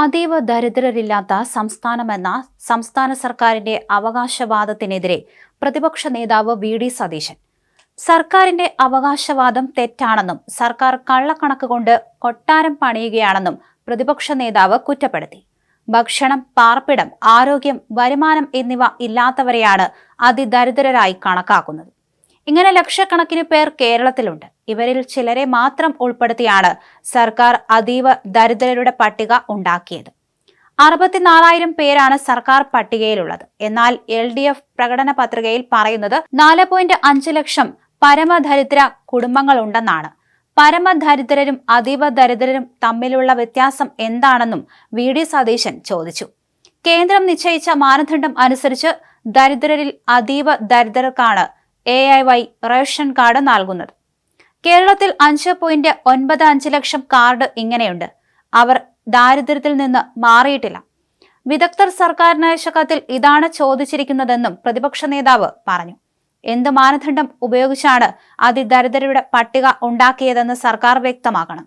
അതീവ ദരിദ്രരില്ലാത്ത സംസ്ഥാനമെന്ന സംസ്ഥാന സർക്കാരിന്റെ അവകാശവാദത്തിനെതിരെ പ്രതിപക്ഷ നേതാവ് വി ഡി സതീശൻ. സർക്കാരിന്റെ അവകാശവാദം തെറ്റാണെന്നും സർക്കാർ കള്ളക്കണക്ക് കൊണ്ട് കൊട്ടാരം പണിയുകയാണെന്നും പ്രതിപക്ഷ നേതാവ് കുറ്റപ്പെടുത്തി. ഭക്ഷണം പാർപ്പിടം ആരോഗ്യം വരുമാനം എന്നിവ ഇല്ലാത്തവരെയാണ് അതിദരിദ്രരായി കണക്കാക്കുന്നത്. ഇങ്ങനെ ലക്ഷക്കണക്കിന് പേർ കേരളത്തിലുണ്ട്. ഇവരിൽ ചിലരെ മാത്രം ഉൾപ്പെടുത്തിയാണ് സർക്കാർ അതീവ ദരിദ്രരുടെ പട്ടിക ഉണ്ടാക്കിയത്. അറുപത്തിനാലായിരം പേരാണ് സർക്കാർ പട്ടികയിലുള്ളത്. എന്നാൽ എൽ ഡി എഫ് പ്രകടന പത്രികയിൽ പറയുന്നത് നാല് പോയിന്റ് അഞ്ച് ലക്ഷം പരമദരിദ്ര കുടുംബങ്ങളുണ്ടെന്നാണ്. പരമദരിദ്രരും അതീവ ദരിദ്രരും തമ്മിലുള്ള വ്യത്യാസം എന്താണെന്നും വി ഡി സതീശൻ ചോദിച്ചു. കേന്ദ്രം നിശ്ചയിച്ച മാനദണ്ഡം അനുസരിച്ച് ദരിദ്രരിൽ അതീവ ദരിദ്രർക്കാണ് A I Y ration card നൽകുന്നത്. കേരളത്തിൽ അഞ്ച് പോയിന്റ് ഒൻപത് അഞ്ച് ലക്ഷം കാർഡ് ഇങ്ങനെയുണ്ട്. അവർ ദാരിദ്ര്യത്തിൽ നിന്ന് മാറിയിട്ടില്ല. വിദഗ്ധർ സർക്കാരിന് കത്തിൽ ഇതാണ് ചോദിച്ചിരിക്കുന്നതെന്നും പ്രതിപക്ഷ നേതാവ് പറഞ്ഞു. എന്ത് മാനദണ്ഡം ഉപയോഗിച്ചാണ് അതിദരിദ്രരുടെ പട്ടിക ഉണ്ടാക്കിയതെന്ന് സർക്കാർ വ്യക്തമാക്കണം.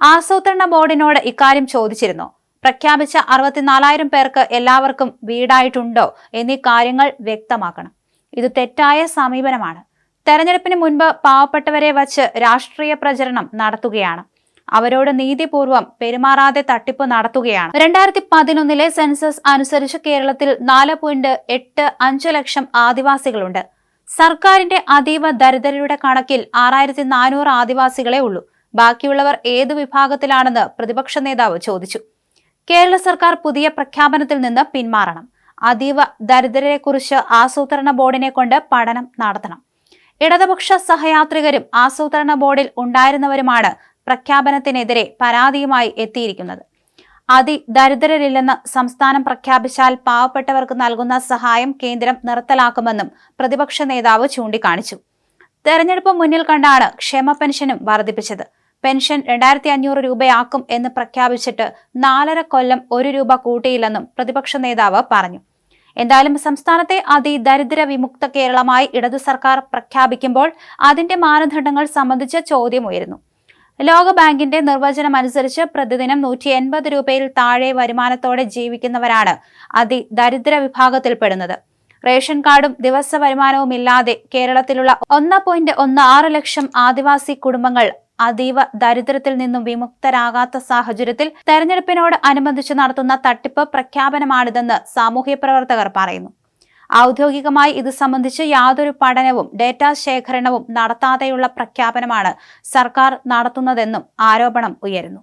ആസൂത്രണ ബോർഡിനോട് ഇക്കാര്യം ചോദിച്ചിരുന്നു. പ്രഖ്യാപിച്ച അറുപത്തിനാലായിരം പേർക്ക് എല്ലാവർക്കും വീടായിട്ടുണ്ടോ എന്നീ കാര്യങ്ങൾ വ്യക്തമാക്കണം. ഇത് തെറ്റായ സമീപനമാണ്. തെരഞ്ഞെടുപ്പിന് മുൻപ് പാവപ്പെട്ടവരെ വച്ച് രാഷ്ട്രീയ പ്രചരണം നടത്തുകയാണ്. അവരോട് നീതിപൂർവം പെരുമാറാതെ തട്ടിപ്പ് നടത്തുകയാണ്. രണ്ടായിരത്തി പതിനൊന്നിലെ സെൻസസ് അനുസരിച്ച് കേരളത്തിൽ നാല് പോയിന്റ് എട്ട് അഞ്ച് ലക്ഷം ആദിവാസികളുണ്ട്. സർക്കാരിന്റെ അതീവ ദരിദ്രരുടെ കണക്കിൽ ആറായിരത്തി നാനൂറ് ആദിവാസികളെ ഉള്ളൂ. ബാക്കിയുള്ളവർ ഏത് വിഭാഗത്തിലാണെന്ന് പ്രതിപക്ഷ നേതാവ് ചോദിച്ചു. കേരള സർക്കാർ പുതിയ പ്രഖ്യാപനത്തിൽ നിന്ന് പിന്മാറണം. അതീവ ദരിദ്രരെക്കുറിച്ച് ആസൂത്രണ ബോർഡിനെ കൊണ്ട് പഠനം നടത്തണം. ഇടതുപക്ഷ സഹയാത്രികരും ആസൂത്രണ ബോർഡിൽ ഉണ്ടായിരുന്നവരുമാണ് പ്രഖ്യാപനത്തിനെതിരെ പരാതിയുമായി എത്തിയിരിക്കുന്നത്. അതിദരിദ്രരില്ലെന്ന് സംസ്ഥാനം പ്രഖ്യാപിച്ചാൽ പാവപ്പെട്ടവർക്ക് നൽകുന്ന സഹായം കേന്ദ്രം നിർത്തലാക്കുമെന്നും പ്രതിപക്ഷ നേതാവ് ചൂണ്ടിക്കാണിച്ചു. തെരഞ്ഞെടുപ്പ് മുന്നിൽ കണ്ടാണ് ക്ഷേമ പെൻഷനും വർദ്ധിപ്പിച്ചത്. പെൻഷൻ രണ്ടായിരത്തി അഞ്ഞൂറ് രൂപയാക്കും എന്ന് പ്രഖ്യാപിച്ചിട്ട് നാലര കൊല്ലം ഒരു രൂപ കൂട്ടിയില്ലെന്നും പ്രതിപക്ഷ നേതാവ് പറഞ്ഞു. എന്തായാലും സംസ്ഥാനത്തെ അതിദരിദ്ര വിമുക്ത കേരളമായി ഇടതു സർക്കാർ പ്രഖ്യാപിക്കുമ്പോൾ അതിന്റെ മാനദണ്ഡങ്ങൾ സംബന്ധിച്ച ചോദ്യം ഉയരുന്നു. ലോകബാങ്കിന്റെ നിർവചനം അനുസരിച്ച് പ്രതിദിനം നൂറ്റി എൺപത് രൂപയിൽ താഴെ വരുമാനത്തോടെ ജീവിക്കുന്നവരാണ് അതിദരിദ്ര വിഭാഗത്തിൽപ്പെടുന്നത്. റേഷൻ കാർഡും ദിവസ വരുമാനവും ഇല്ലാതെ കേരളത്തിലുള്ള ഒന്ന് പോയിന്റ് ഒന്ന് ആറ് ലക്ഷം ആദിവാസി കുടുംബങ്ങൾ അതീവ ദരിദ്രത്തിൽ നിന്നും വിമുക്തരാകാത്ത സാഹചര്യത്തിൽ തെരഞ്ഞെടുപ്പിനോട് അനുബന്ധിച്ച് നടത്തുന്ന തട്ടിപ്പ് പ്രഖ്യാപനമാണിതെന്ന് സാമൂഹ്യ പ്രവർത്തകർ പറയുന്നു. ഔദ്യോഗികമായി ഇത് സംബന്ധിച്ച് യാതൊരു പഠനവും ഡേറ്റാ ശേഖരണവും നടത്താതെയുള്ള പ്രഖ്യാപനമാണ് സർക്കാർ നടത്തുന്നതെന്നും ആരോപണം ഉയരുന്നു.